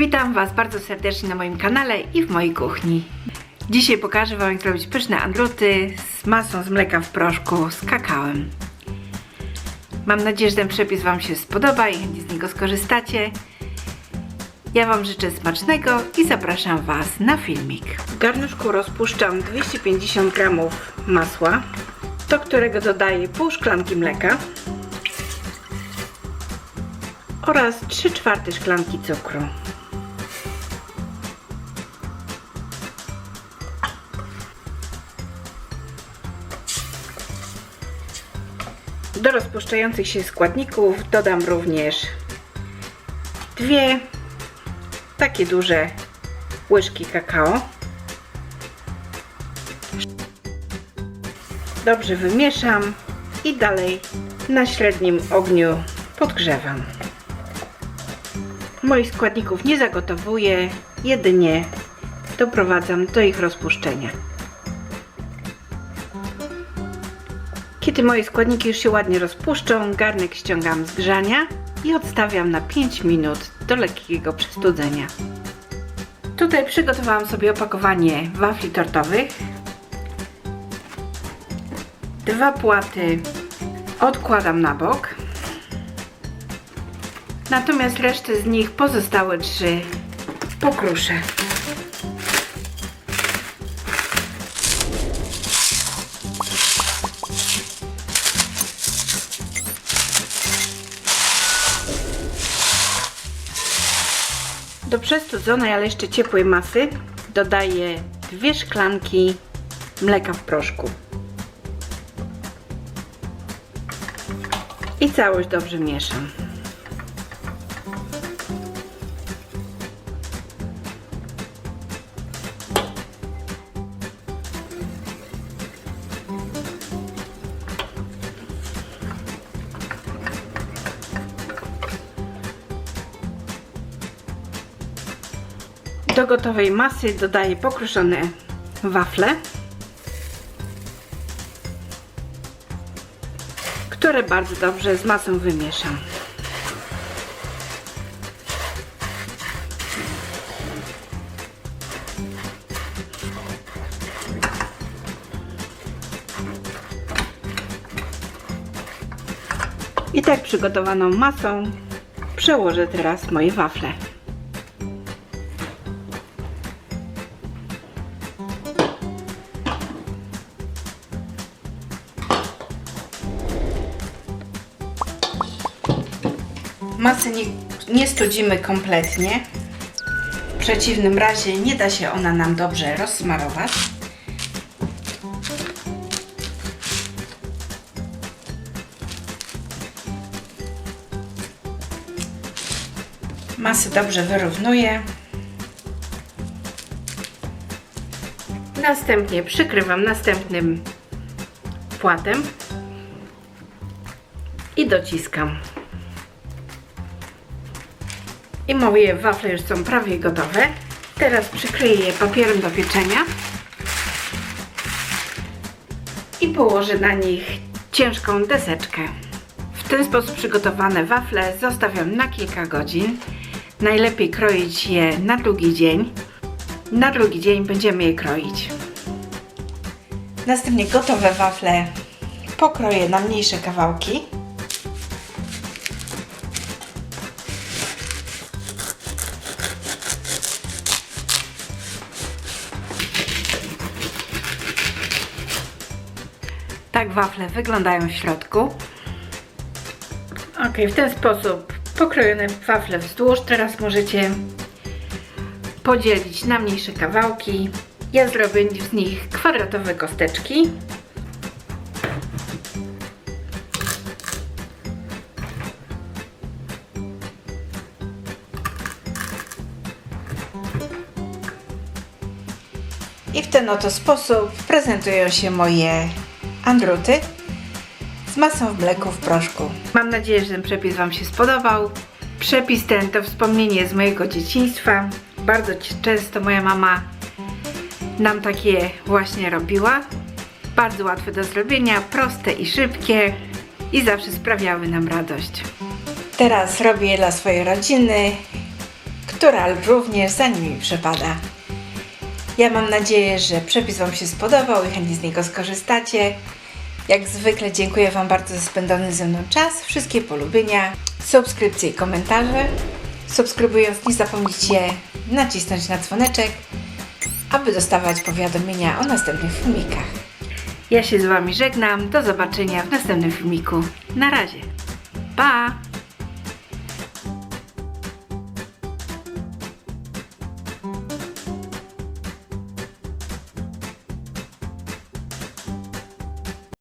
Witam Was bardzo serdecznie na moim kanale i w mojej kuchni. Dzisiaj pokażę Wam jak zrobić pyszne andruty z masą z mleka w proszku z kakałem. Mam nadzieję, że ten przepis Wam się spodoba i chętnie z niego skorzystacie. Ja Wam życzę smacznego i zapraszam Was na filmik. W garnuszku rozpuszczam 250 g masła, do którego dodaję pół szklanki mleka oraz 3 czwarte szklanki cukru. Do rozpuszczających się składników dodam również dwie takie duże łyżki kakao. Dobrze wymieszam i dalej na średnim ogniu podgrzewam. Moich składników nie zagotowuję, jedynie doprowadzam do ich rozpuszczenia. Kiedy moje składniki już się ładnie rozpuszczą, garnek ściągam z grzania i odstawiam na 5 minut do lekkiego przestudzenia. Tutaj przygotowałam sobie opakowanie wafli tortowych. Dwa płaty odkładam na bok. Natomiast resztę z nich pozostałe trzy pokruszę. Do przestudzonej, ale jeszcze ciepłej masy dodaję dwie szklanki mleka w proszku. I całość dobrze mieszam. Do gotowej masy dodaję pokruszone wafle, które bardzo dobrze z masą wymieszam. I tak przygotowaną masą przełożę teraz moje wafle. Masy nie, nie studzimy kompletnie. W przeciwnym razie nie da się ona nam dobrze rozsmarować. Masy dobrze wyrównuję. Następnie przykrywam następnym płatem i dociskam. I moje wafle już są prawie gotowe. Teraz przykryję je papierem do pieczenia i położę na nich ciężką deseczkę. W ten sposób przygotowane wafle zostawiam na kilka godzin. Najlepiej kroić je na drugi dzień. Na drugi dzień będziemy je kroić. Następnie gotowe wafle pokroję na mniejsze kawałki. Tak wafle wyglądają w środku. Ok, w ten sposób pokrojone wafle wzdłuż. Teraz możecie podzielić na mniejsze kawałki. Ja zrobię z nich kwadratowe kosteczki. I w ten oto sposób prezentują się moje andruty z masą w mleku w proszku. Mam nadzieję, że ten przepis Wam się spodobał. Przepis ten to wspomnienie z mojego dzieciństwa. Bardzo często moja mama nam takie właśnie robiła. Bardzo łatwe do zrobienia, proste i szybkie i zawsze sprawiały nam radość. Teraz robię je dla swojej rodziny, która również za nimi przepada. Ja mam nadzieję, że przepis Wam się spodobał i chętnie z niego skorzystacie. Jak zwykle dziękuję Wam bardzo za spędzony ze mną czas, wszystkie polubienia, subskrypcje i komentarze. Subskrybując nie zapomnijcie nacisnąć na dzwoneczek, aby dostawać powiadomienia o następnych filmikach. Ja się z Wami żegnam, do zobaczenia w następnym filmiku. Na razie. Pa!